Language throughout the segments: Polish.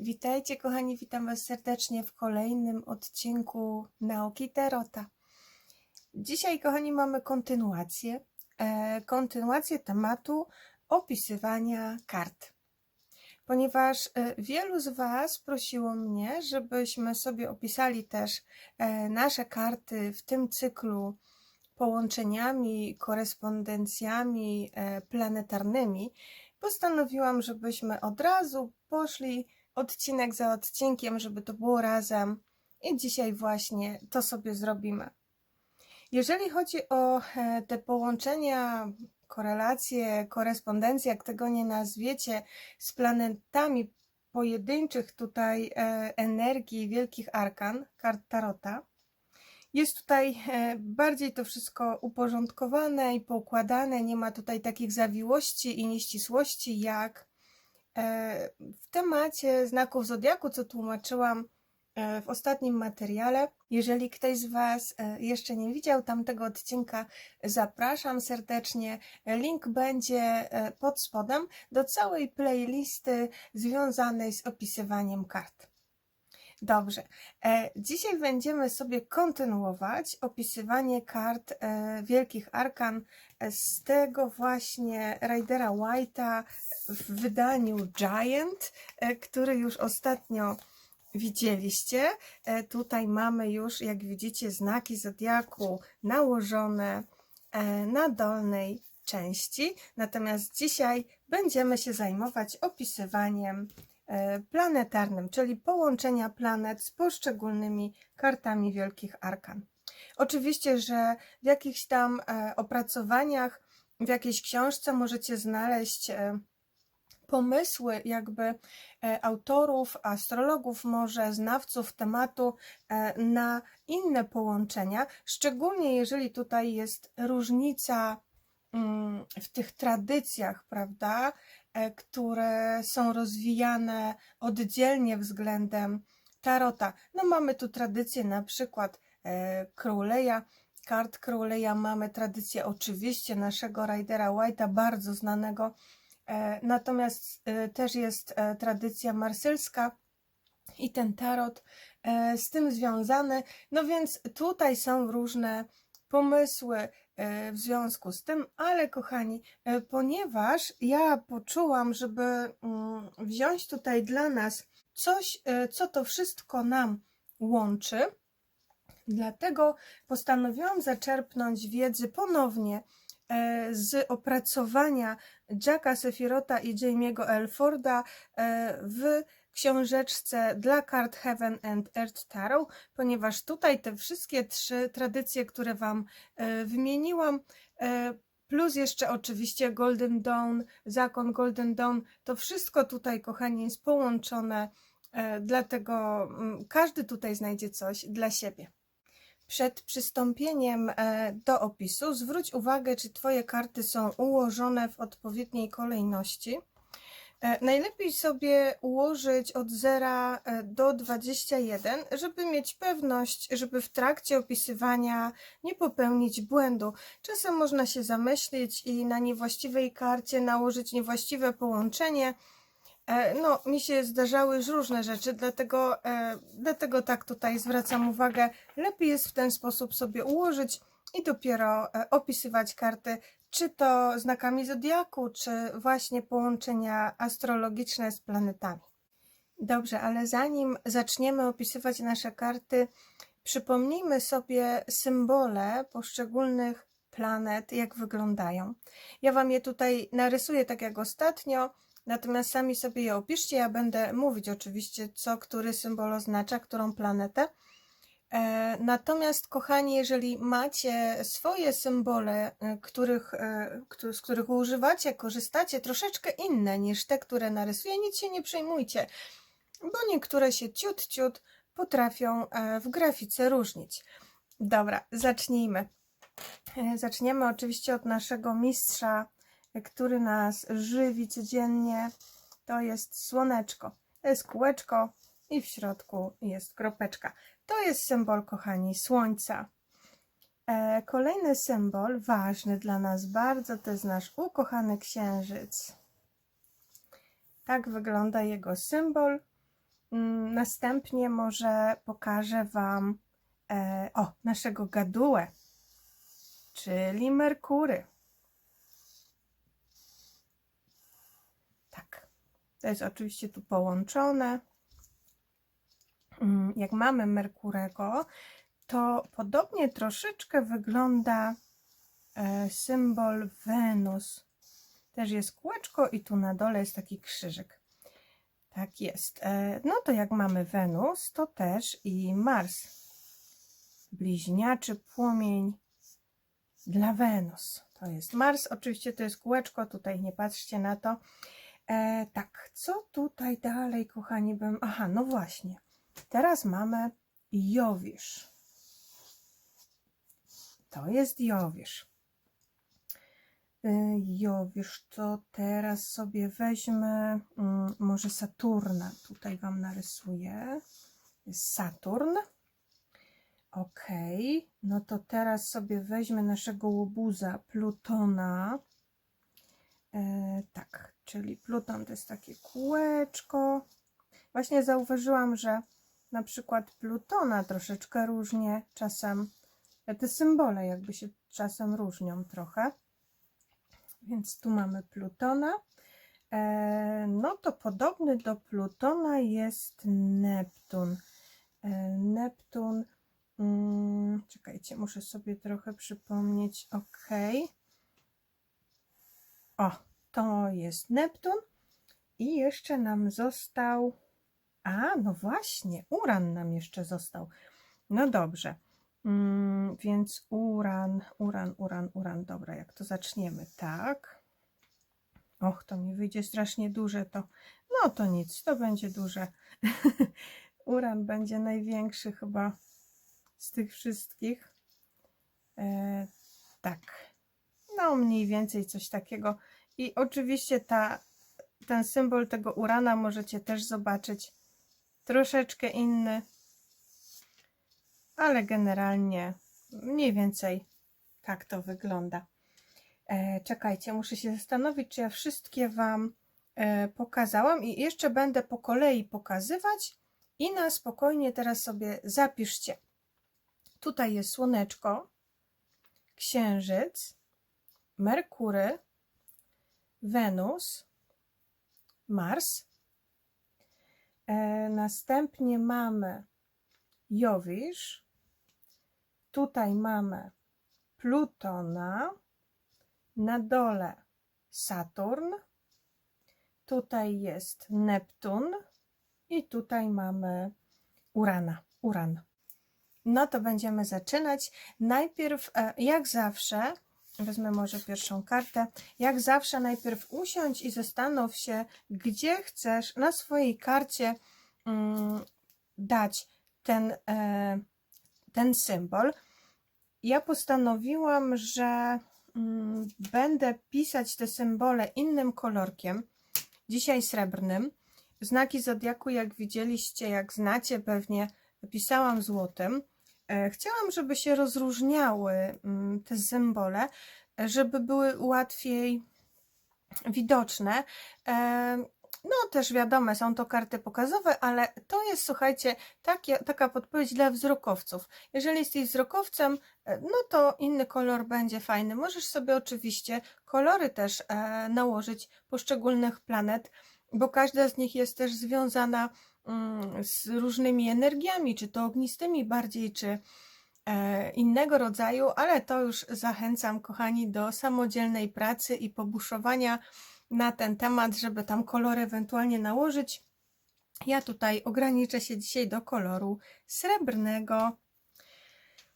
Witajcie, kochani, witam Was serdecznie w kolejnym odcinku Nauki Tarota. Dzisiaj, kochani, mamy kontynuację, e, kontynuację tematu opisywania kart. Ponieważ e, wielu z Was prosiło mnie, żebyśmy sobie opisali też e, nasze karty w tym cyklu połączeniami, korespondencjami e, planetarnymi, postanowiłam, żebyśmy od razu poszli odcinek za odcinkiem, żeby to było razem. I dzisiaj właśnie to sobie zrobimy. Jeżeli chodzi o e, te połączenia, korelacje, korespondencje, jak tego nie nazwiecie, z planetami pojedynczych tutaj e, energii wielkich arkan, kart Tarota, jest tutaj e, bardziej to wszystko uporządkowane i poukładane. Nie ma tutaj takich zawiłości i nieścisłości jak w temacie znaków zodiaku, co tłumaczyłam e, w ostatnim materiale. Jeżeli ktoś z Was e, jeszcze nie widział tamtego odcinka, zapraszam serdecznie. Link będzie e, pod spodem do całej playlisty związanej z opisywaniem kart. Dobrze. E, dzisiaj będziemy sobie kontynuować opisywanie kart e, Wielkich Arkan e, z tego właśnie Ridera White'a w wydaniu Giant, który już ostatnio widzieliście. Tutaj mamy już, jak widzicie, znaki Zodiaku nałożone na dolnej części. Natomiast dzisiaj będziemy się zajmować opisywaniem planetarnym, czyli połączenia planet z poszczególnymi kartami wielkich arkan. Oczywiście, że w jakichś tam e, opracowaniach, w jakiejś książce możecie znaleźć e, pomysły jakby e, autorów, astrologów, może znawców tematu e, na inne połączenia, szczególnie jeżeli tutaj jest różnica mm, w tych tradycjach, prawda, e, które są rozwijane oddzielnie względem tarota. No mamy tu tradycję na przykład e, Crowley'a, kart Crowley'a, mamy tradycję oczywiście naszego Ridera White'a, bardzo znanego, e, natomiast e, też jest e, tradycja marsylska i ten tarot e, z tym związany, no więc tutaj są różne pomysły. e, w związku z tym, ale kochani, e, ponieważ ja poczułam, żeby mm, wziąć tutaj dla nas coś, e, co to wszystko nam łączy, dlatego postanowiłam zaczerpnąć wiedzy ponownie e, z opracowania Jacka Sefirota i Jamie'ego Elforda e, w książeczce dla kart Heaven and Earth Tarot, ponieważ tutaj te wszystkie trzy tradycje, które Wam e, wymieniłam, e, plus jeszcze oczywiście Golden Dawn, zakon Golden Dawn, to wszystko tutaj, kochani, jest połączone, e, dlatego mm, każdy tutaj znajdzie coś dla siebie. Przed przystąpieniem do opisu zwróć uwagę, czy Twoje karty są ułożone w odpowiedniej kolejności. E, Najlepiej sobie ułożyć od 0 do 21, żeby mieć pewność, żeby w trakcie opisywania nie popełnić błędu. Czasem można się zamyślić i na niewłaściwej karcie nałożyć niewłaściwe połączenie. E, No, mi się zdarzały już różne rzeczy, dlatego, e, dlatego tak tutaj zwracam uwagę. Lepiej jest w ten sposób sobie ułożyć i dopiero e, opisywać karty, czy to znakami zodiaku, czy właśnie połączenia astrologiczne z planetami. Dobrze, ale zanim zaczniemy opisywać nasze karty, przypomnijmy sobie symbole poszczególnych planet, jak wyglądają. Ja Wam je tutaj narysuję tak jak ostatnio, natomiast sami sobie je opiszcie. Ja będę mówić oczywiście, co który symbol oznacza, którą planetę. E, Natomiast, kochani, jeżeli macie swoje symbole, e, których, e, z których używacie, korzystacie, troszeczkę inne niż te, które narysuję, nic się nie przejmujcie, bo niektóre się ciut, ciut potrafią w grafice różnić. Dobra, zacznijmy. Zaczniemy oczywiście od naszego mistrza, który nas żywi codziennie. To jest słoneczko. To jest kółeczko i w środku jest kropeczka. To jest symbol, kochani, słońca. E, Kolejny symbol, ważny dla nas bardzo, to jest nasz ukochany księżyc. Tak wygląda jego symbol. Mm, Następnie może pokażę Wam e, o, naszego gadułę, czyli Merkury. Tak, to jest oczywiście tu połączone. Mm, Jak mamy Merkurego, to podobnie troszeczkę wygląda e, symbol Wenus. Też jest kółeczko i tu na dole jest taki krzyżyk. Tak jest. E, No to jak mamy Wenus, to też i Mars. Bliźniaczy płomień dla Wenus. To jest Mars. Oczywiście to jest kółeczko, tutaj nie patrzcie na to. E, tak, co tutaj dalej, kochani, bym. Aha, no właśnie. Teraz mamy Jowisz. To jest Jowisz. Y, Jowisz, to teraz sobie weźmy mm, może Saturna. Tutaj Wam narysuję. Saturn. Ok, no to teraz sobie weźmę naszego łobuza Plutona. E, tak, czyli Pluton to jest takie kółeczko. Właśnie zauważyłam, że na przykład Plutona troszeczkę różnie czasem, te symbole jakby się czasem różnią trochę. Więc tu mamy Plutona. E, no to podobny do Plutona jest Neptun. E, Neptun, mm, czekajcie, muszę sobie trochę przypomnieć. Ok. O, to jest Neptun. I jeszcze nam został. A, no właśnie, Uran nam jeszcze został. No dobrze. Mm, więc uran, uran, uran, uran. Dobra, jak to zaczniemy? Tak. Och, to mi wyjdzie strasznie duże to. No to nic, to będzie duże. uran będzie największy chyba z tych wszystkich. E, tak. No mniej więcej coś takiego. I oczywiście ta, ten symbol tego urana możecie też zobaczyć. Troszeczkę inny ale generalnie mniej więcej tak to wygląda. E, czekajcie, muszę się zastanowić, czy ja wszystkie Wam e, pokazałam i jeszcze będę po kolei pokazywać i na spokojnie teraz sobie zapiszcie. Tutaj jest Słoneczko, Księżyc, Merkury, Wenus, Mars. E, następnie mamy Jowisz, Tutaj mamy Plutona, na dole Saturn, tutaj jest Neptun i tutaj mamy Urana, Uran. No to będziemy zaczynać. Najpierw, e, jak zawsze, wezmę może pierwszą kartę, jak zawsze najpierw usiądź i zastanów się, gdzie chcesz na swojej karcie mm, dać ten, e, ten symbol ja postanowiłam, że mm, będę pisać te symbole innym kolorkiem, dzisiaj srebrnym. Znaki zodiaku, jak widzieliście, jak znacie pewnie, pisałam złotym. E, chciałam, żeby się rozróżniały mm, te symbole, żeby były łatwiej widoczne. E, no też wiadome, są to karty pokazowe, ale to jest, słuchajcie, taka podpowiedź dla wzrokowców. Jeżeli jesteś wzrokowcem, e, no to inny kolor będzie fajny. Możesz sobie oczywiście kolory też e, nałożyć poszczególnych planet, bo każda z nich jest też związana z różnymi energiami, czy to ognistymi bardziej, czy e, innego rodzaju, ale to już zachęcam, kochani, do samodzielnej pracy i pobuszowania na ten temat, żeby tam kolory ewentualnie nałożyć. Ja tutaj ograniczę się dzisiaj do koloru srebrnego.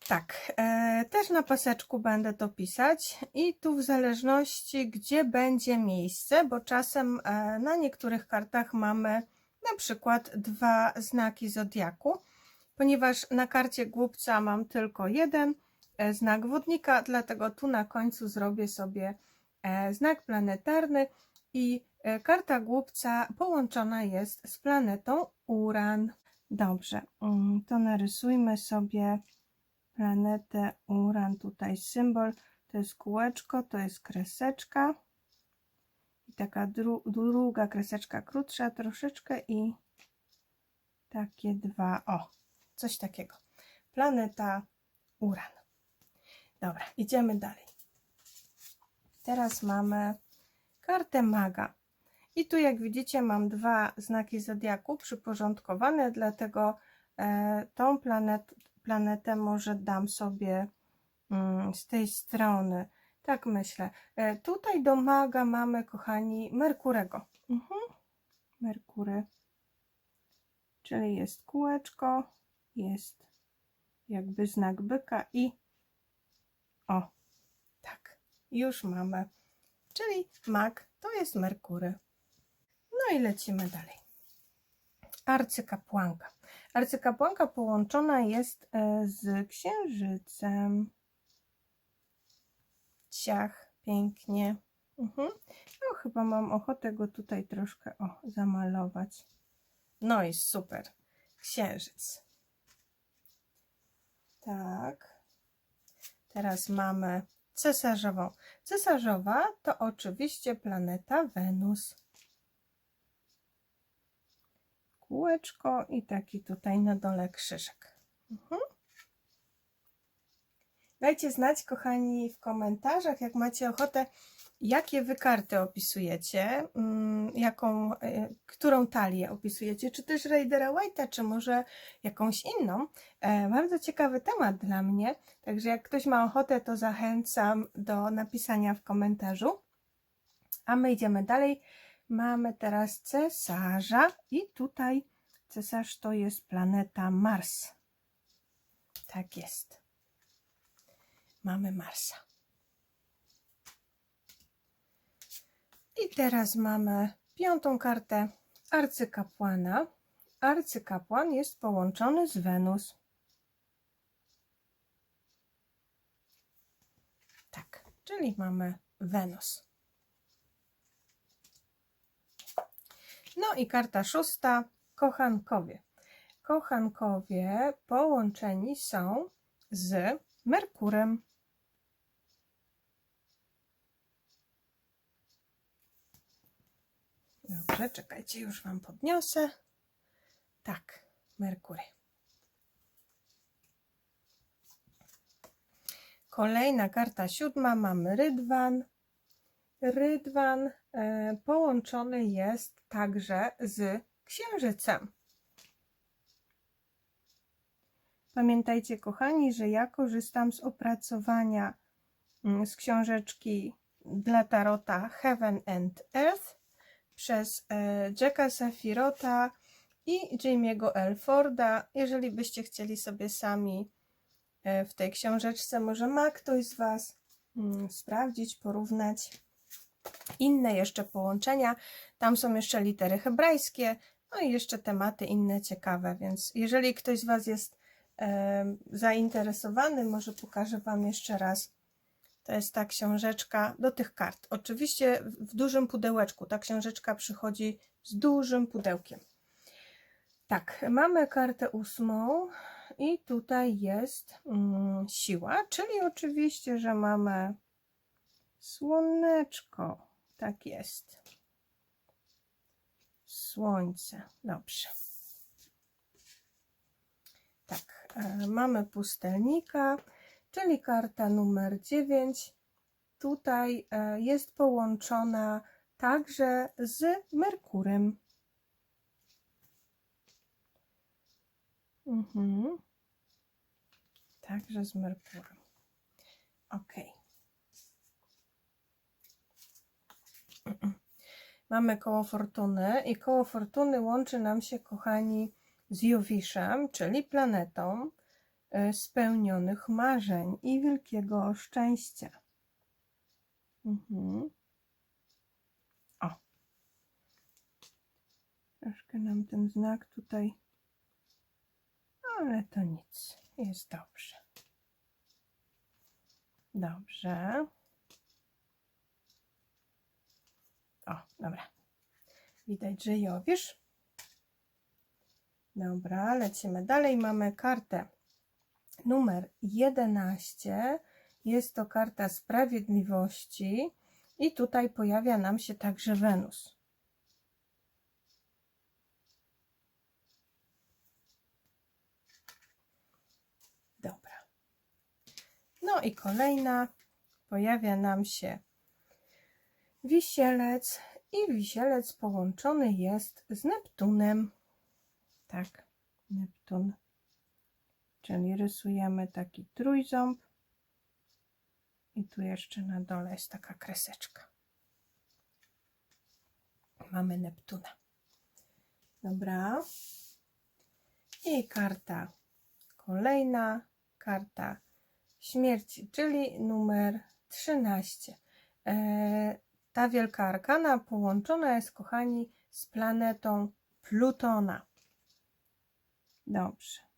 Tak, e, też na paseczku będę to pisać i tu w zależności gdzie będzie miejsce, bo czasem e, na niektórych kartach mamy na przykład dwa znaki zodiaku, ponieważ na karcie głupca mam tylko jeden e, znak wodnika, dlatego tu na końcu zrobię sobie E, znak planetarny i e, karta głupca połączona jest z planetą Uran. Dobrze, mm, to narysujmy sobie planetę Uran. Tutaj symbol to jest kółeczko, to jest kreseczka. Taka dru druga kreseczka krótsza troszeczkę i takie dwa, o, coś takiego. Planeta Uran. Dobra, idziemy dalej. Teraz mamy kartę maga. I tu, jak widzicie, mam dwa znaki zodiaku przyporządkowane, dlatego e, tą planet, planetę może dam sobie mm, z tej strony. Tak myślę. E, tutaj do maga mamy, kochani, Merkurego. Mhm. Merkury. Czyli jest kółeczko, jest jakby znak byka i o, tak, już mamy. Czyli mag to jest Merkury. No i lecimy dalej. Arcykapłanka. Arcykapłanka połączona jest e, z księżycem. Ciach, pięknie. Mhm. No, chyba mam ochotę go tutaj troszkę o, zamalować. No i super. Księżyc. Tak. Teraz mamy cesarzową. Cesarzowa to oczywiście planeta Wenus. Kółeczko i taki tutaj na dole krzyżyk. Mhm. Dajcie znać, kochani, w komentarzach, jak macie ochotę, jakie wy karty opisujecie, mm, jaką, y, którą talię opisujecie, czy też Raidera White'a, czy może jakąś inną. E, bardzo ciekawy temat dla mnie, także jak ktoś ma ochotę, to zachęcam do napisania w komentarzu. A my idziemy dalej. Mamy teraz cesarza i tutaj cesarz to jest planeta Mars. Tak jest. Mamy Marsa. I teraz mamy piątą kartę arcykapłana. Arcykapłan jest połączony z Wenus. Tak, czyli mamy Wenus. No i karta szósta, kochankowie. Kochankowie połączeni są z Merkurem. Dobrze, czekajcie, już Wam podniosę. Tak, Merkury. Kolejna karta siódma, mamy Rydwan. Rydwan e, połączony jest także z Księżycem. Pamiętajcie, kochani, że ja korzystam z opracowania mm, z książeczki dla Tarota Heaven and Earth przez e, Jacka Safirota i Jamie'ego Elforda. Jeżeli byście chcieli sobie sami e, w tej książeczce, może ma ktoś z Was mm, sprawdzić, porównać inne jeszcze połączenia. Tam są jeszcze litery hebrajskie, no i jeszcze tematy inne ciekawe, więc jeżeli ktoś z Was jest e, zainteresowany, może pokażę Wam jeszcze raz to jest ta książeczka do tych kart. Oczywiście w dużym pudełeczku. Ta książeczka przychodzi z dużym pudełkiem. Tak, mamy kartę ósmą i tutaj jest mm, siła, czyli oczywiście, że mamy słoneczko. Tak jest. Słońce. Dobrze. Tak, e, mamy pustelnika czyli karta numer 9 tutaj e, jest połączona także z Merkurem. Mhm. Także z Merkurem. Ok. Mamy koło fortuny i koło fortuny łączy nam się, kochani, z Jowiszem, czyli planetą, spełnionych marzeń i wielkiego szczęścia. Mhm. O. Troszkę nam ten znak tutaj, ale to nic, jest dobrze. Dobrze. O, dobra. Widać, że jowisz. Dobra, lecimy dalej. Mamy kartę numer 11. Jest to karta sprawiedliwości i tutaj pojawia nam się także Wenus. Dobra. No i kolejna. Pojawia nam się wisielec i wisielec połączony jest z Neptunem. Tak, Neptun. Czyli rysujemy taki trójząb. I tu jeszcze na dole jest taka kreseczka. Mamy Neptuna. Dobra. I karta kolejna, karta śmierci, czyli numer 13. E, ta wielka arkana połączona jest, kochani, z planetą Plutona. Dobrze.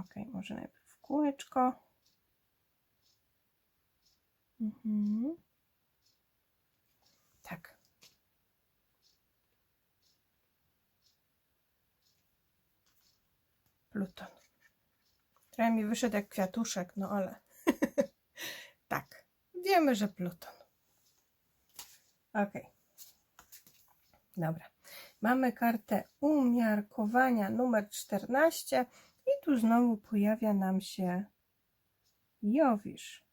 Ok, może najpierw kółeczko. Mhm. Tak. Pluton. Trochę mi wyszedł jak kwiatuszek, no ale tak. Wiemy, że Pluton. Ok. Dobra. Mamy kartę umiarkowania numer 14 i tu znowu pojawia nam się Jowisz.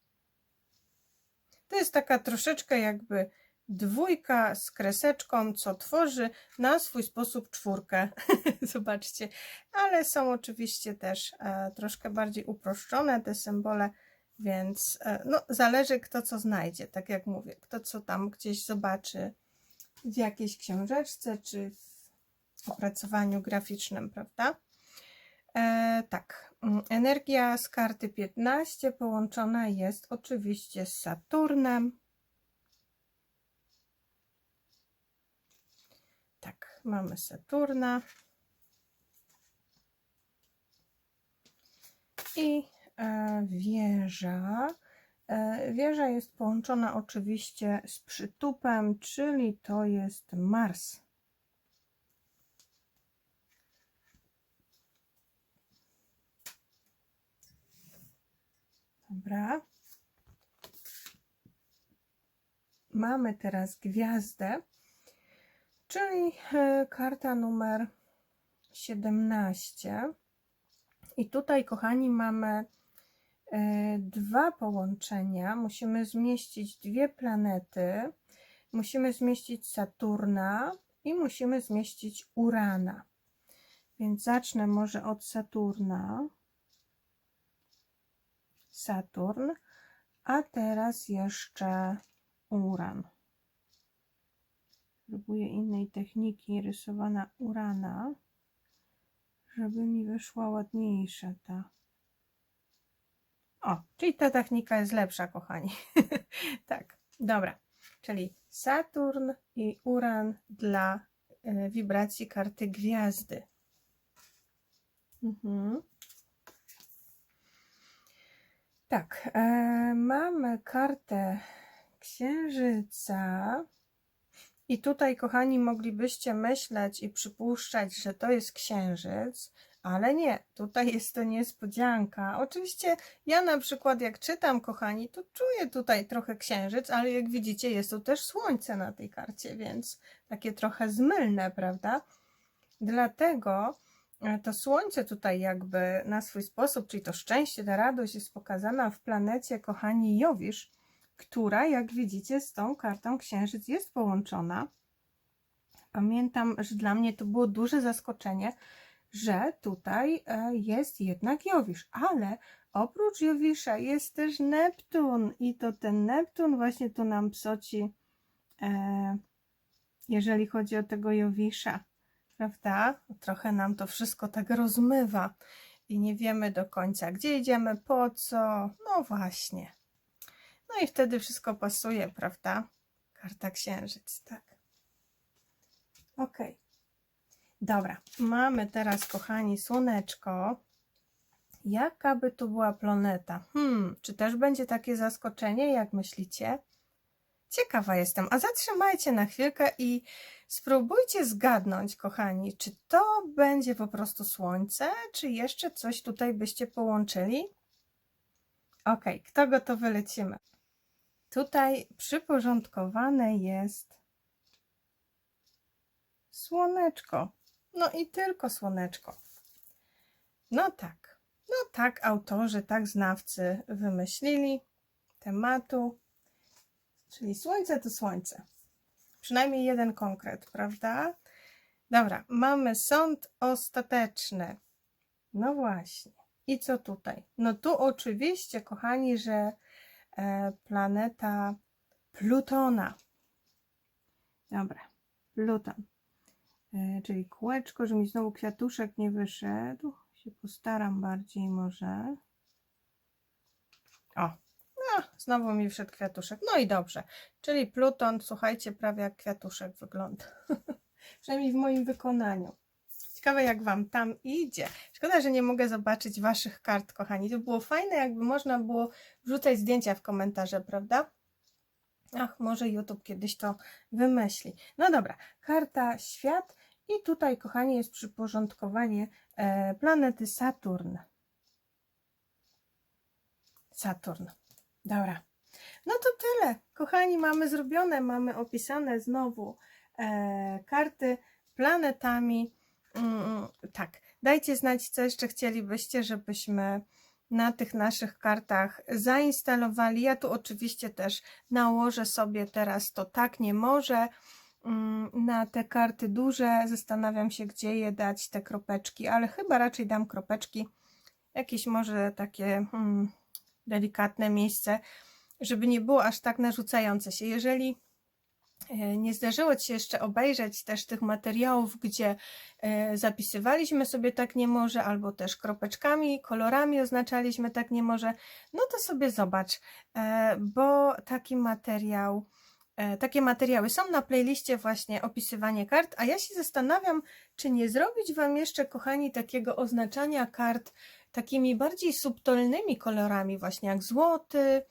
To jest taka troszeczkę jakby dwójka z kreseczką, co tworzy na swój sposób czwórkę. Zobaczcie. Ale są oczywiście też e, troszkę bardziej uproszczone te symbole, więc e, no, zależy kto co znajdzie, tak jak mówię. Kto co tam gdzieś zobaczy w jakiejś książeczce, czy w opracowaniu graficznym, prawda? E, tak, mm, energia z karty 15 połączona jest oczywiście z Saturnem. Tak, mamy Saturna. I e, wieża. E, wieża jest połączona oczywiście z przytupem, czyli to jest Mars. Dobra. Mamy teraz gwiazdę, czyli e, karta numer 17. I tutaj, kochani, mamy e, dwa połączenia. Musimy zmieścić dwie planety. Musimy zmieścić Saturna i musimy zmieścić Urana. Więc zacznę może od Saturna. Saturn, a teraz jeszcze Uran. Próbuję innej techniki rysowana Urana, żeby mi wyszła ładniejsza ta. O, czyli ta technika jest lepsza, kochani. tak, dobra. Czyli Saturn i Uran dla y, wibracji karty gwiazdy. Mhm. Tak, e, mamy kartę Księżyca. I tutaj, kochani, moglibyście myśleć i przypuszczać, że to jest Księżyc, ale nie, tutaj jest to niespodzianka. Oczywiście ja na przykład jak czytam, kochani, to czuję tutaj trochę Księżyc, ale jak widzicie jest tu też Słońce na tej karcie, więc takie trochę zmylne, prawda? Dlatego to słońce tutaj jakby na swój sposób, czyli to szczęście, ta radość jest pokazana w planecie, kochani, Jowisz, która, jak widzicie, z tą kartą Księżyc jest połączona. Pamiętam, że dla mnie to było duże zaskoczenie, że tutaj e, jest jednak Jowisz, ale oprócz Jowisza jest też Neptun i to ten Neptun właśnie tu nam psoci, e, jeżeli chodzi o tego Jowisza prawda? Trochę nam to wszystko tak rozmywa i nie wiemy do końca, gdzie idziemy, po co. No właśnie. No i wtedy wszystko pasuje, prawda? Karta księżyc, tak. Ok. Dobra, mamy teraz, kochani, słoneczko. Jaka by tu była planeta? Hmm, czy też będzie takie zaskoczenie, jak myślicie? Ciekawa jestem. A zatrzymajcie na chwilkę i spróbujcie zgadnąć, kochani, czy to będzie po prostu słońce, czy jeszcze coś tutaj byście połączyli? Ok, kto gotowy lecimy? Tutaj przyporządkowane jest słoneczko. No i tylko słoneczko. No tak. No tak autorzy, tak znawcy wymyślili tematu, czyli słońce to słońce. Przynajmniej jeden konkret, prawda? Dobra, mamy sąd ostateczny. No właśnie. I co tutaj? No tu oczywiście, kochani, że e, planeta Plutona. Dobra, Pluton. E, czyli kółeczko, że mi znowu kwiatuszek nie wyszedł. Się postaram bardziej może. O, no, znowu mi wszedł kwiatuszek. No i dobrze. Czyli Pluton, słuchajcie, prawie jak kwiatuszek wygląda. Przynajmniej w moim wykonaniu. Ciekawe, jak Wam tam idzie. Szkoda, że nie mogę zobaczyć Waszych kart, kochani. To było fajne, jakby można było wrzucać zdjęcia w komentarze, prawda? Ach, może YouTube kiedyś to wymyśli. No dobra, karta Świat i tutaj, kochani, jest przyporządkowanie e, planety Saturn. Saturn. Dobra. No to tyle. Kochani, mamy zrobione, mamy opisane znowu e, karty planetami. Mm, tak, dajcie znać, co jeszcze chcielibyście, żebyśmy na tych naszych kartach zainstalowali. Ja tu oczywiście też nałożę sobie teraz to tak nie może mm, na te karty duże. Zastanawiam się, gdzie je dać, te kropeczki, ale chyba raczej dam kropeczki. Jakieś może takie hmm, delikatne miejsce, żeby nie było aż tak narzucające się. Jeżeli e, nie zdarzyło Ci się jeszcze obejrzeć też tych materiałów, gdzie e, zapisywaliśmy sobie tak nie może, albo też kropeczkami, kolorami oznaczaliśmy tak nie może, no to sobie zobacz, e, bo taki materiał, takie materiały są na playliście właśnie opisywanie kart, a ja się zastanawiam, czy nie zrobić Wam jeszcze, kochani, takiego oznaczania kart takimi bardziej subtelnymi kolorami, właśnie jak złoty,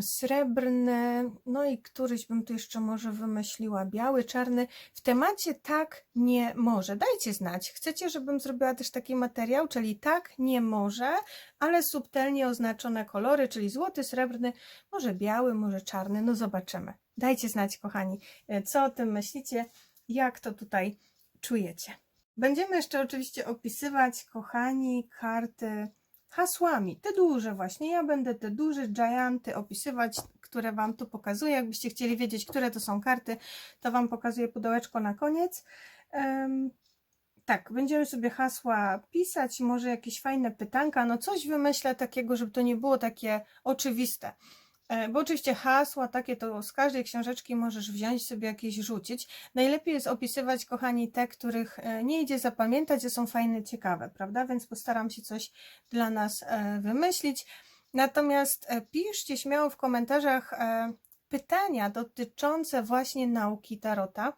srebrny, no i któryś bym tu jeszcze może wymyśliła, biały, czarny. W temacie tak nie może. Dajcie znać. Chcecie, żebym zrobiła też taki materiał, czyli tak nie może, ale subtelnie oznaczone kolory, czyli złoty, srebrny, może biały, może czarny. No zobaczymy. Dajcie znać, kochani, e, co o tym myślicie, jak to tutaj czujecie. Będziemy jeszcze oczywiście opisywać, kochani, karty hasłami. Te duże właśnie. Ja będę te duże gianty opisywać, które Wam tu pokazuję. Jakbyście chcieli wiedzieć, które to są karty, to Wam pokazuję pudełeczko na koniec. Um, tak, będziemy sobie hasła pisać, może jakieś fajne pytanka, no coś wymyślę takiego, żeby to nie było takie oczywiste. E, bo oczywiście hasła takie to z każdej książeczki możesz wziąć sobie jakieś rzucić. Najlepiej jest opisywać, kochani, te, których e, nie idzie zapamiętać, że są fajne, ciekawe, prawda? Więc postaram się coś dla nas e, wymyślić. Natomiast piszcie śmiało w komentarzach pytania dotyczące właśnie nauki tarota.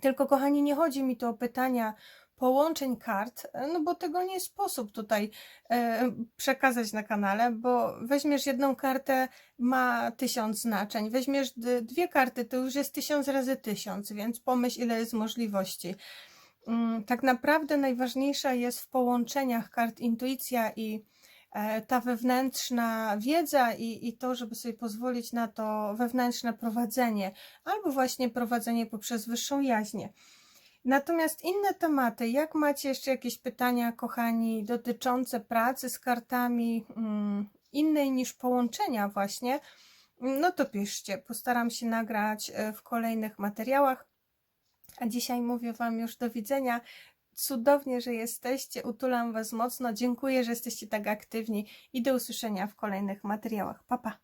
Tylko, kochani, nie chodzi mi tu o pytania połączeń kart, no bo tego nie sposób tutaj e, przekazać na kanale, bo weźmiesz jedną kartę, ma tysiąc znaczeń, weźmiesz dwie karty, to już jest tysiąc razy tysiąc, więc pomyśl ile jest możliwości. Mm, tak naprawdę najważniejsza jest w połączeniach kart intuicja i e, ta wewnętrzna wiedza i, i to, żeby sobie pozwolić na to wewnętrzne prowadzenie, albo właśnie prowadzenie poprzez wyższą jaźnię. Natomiast inne tematy, jak macie jeszcze jakieś pytania, kochani, dotyczące pracy z kartami mm, innej niż połączenia, właśnie, no to piszcie. Postaram się nagrać e, w kolejnych materiałach. A dzisiaj mówię Wam już do widzenia. Cudownie, że jesteście. Utulam Was mocno. Dziękuję, że jesteście tak aktywni i do usłyszenia w kolejnych materiałach. Pa, pa.